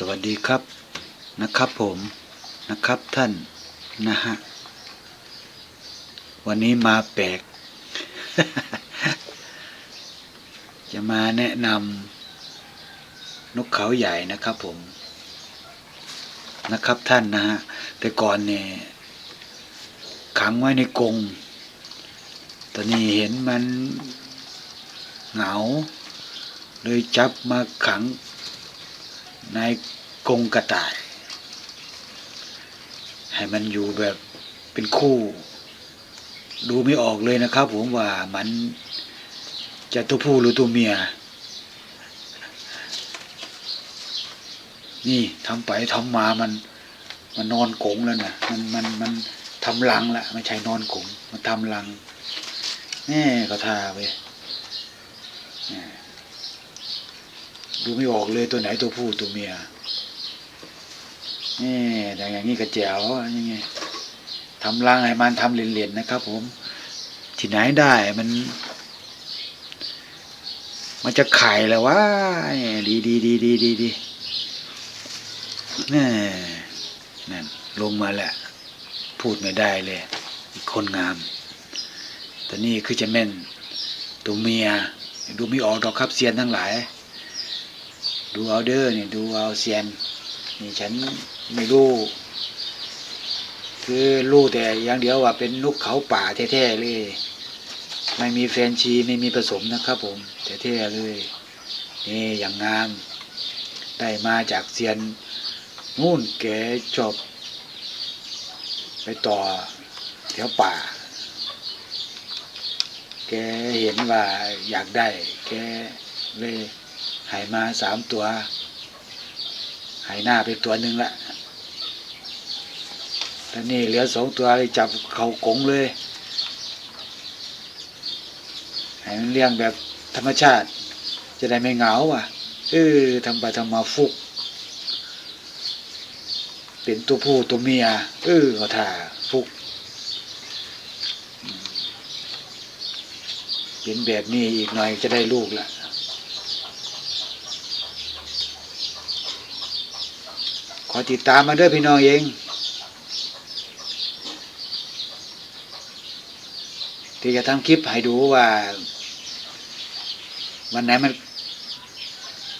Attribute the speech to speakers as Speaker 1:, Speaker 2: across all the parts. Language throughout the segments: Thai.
Speaker 1: สวัสดีครับนะครับผมนะครับท่านนะฮะวันนี้มาแปลก จะมาแนะนำนกเขาใหญ่นะครับผมนะครับท่านนะฮะแต่ก่อนเนี่ยขังไว้ในกรงตอนนี้เห็นมันเหงา เลยจับมาขัง ในกรงกระต่าย ให้มันอยู่แบบเป็นคู่ ดูไม่ออกเลยนะครับ ผมว่ามันจะตัวผู้หรือตัวเมีย นี่ทำไปทำมามัน มันนอนกงแล้วนะมันมันมันทำรังละไม่ใช่นอนกงมันทำรังแน่ก็ท่าไปแหม่ ดูไม่ออกเลยตัวไหนตัวผู้ตัวเมียนี่อย่างนี้ก็แจ๋วยังไงทำรังให้มันทำเหรียญๆนะครับ ผม ที่ไหนได้มัน มันจะไข่แล้ววะนี่ดีดีดีดีดีดีนี่นั่นลงมาแหละ พูดไม่ได้เลย อีกคนงามแต่นี่คือจะแม่น ตัวเมีย ดูไม่ออกดอกครับเซียนทั้งหลาย ดูเอาเด้อนี่ดูเอาเซียนนี่ฉันไม่รู้คือรู้แต่อย่างเดียวว่าเป็นนกเขาป่าแท้ๆเลย ไม่มีแฟนชีไม่มีผสมนะครับผมแท้ๆเลย นี่อย่างงาม ได้มาจากเซียนนู่นแกจบ ไปต่อแถวป่า แกเห็นว่าอยากได้ แกเลย หายมาสามตัว หายหน้าไปตัวหนึ่งละตอนนี้เหลือสองตัวเลยจับเขากงเลยให้มันเลี้ยงแบบธรรมชาติ จะได้ไม่เหงาอะเออทำไปทำมาฟุก เป็นตัวผู้ตัวเมียเออเขาถ่าฟุก เป็นแบบนี้อีกหน่อยจะได้ลูกละ อติดตามมาด้วยพี่น้องเอง ที่จะทำคลิปให้ดูว่า วันไหนมัน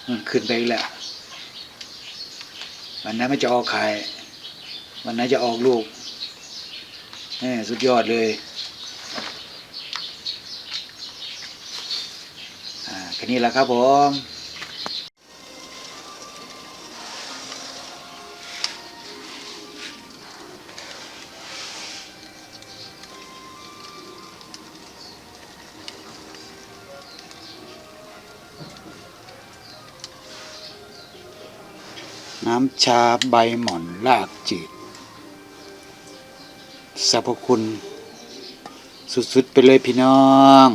Speaker 1: มันขึ้นไปอีกแล้ววันไหนมันจะออกไข่วันไหนจะออกลูกนี่สุดยอดเลยอ่าแค่นี้แหละครับผม น้ำชาใบหม่อนลากจืดสรรพคุณ สุด ๆ ไปเลยพี่น้อง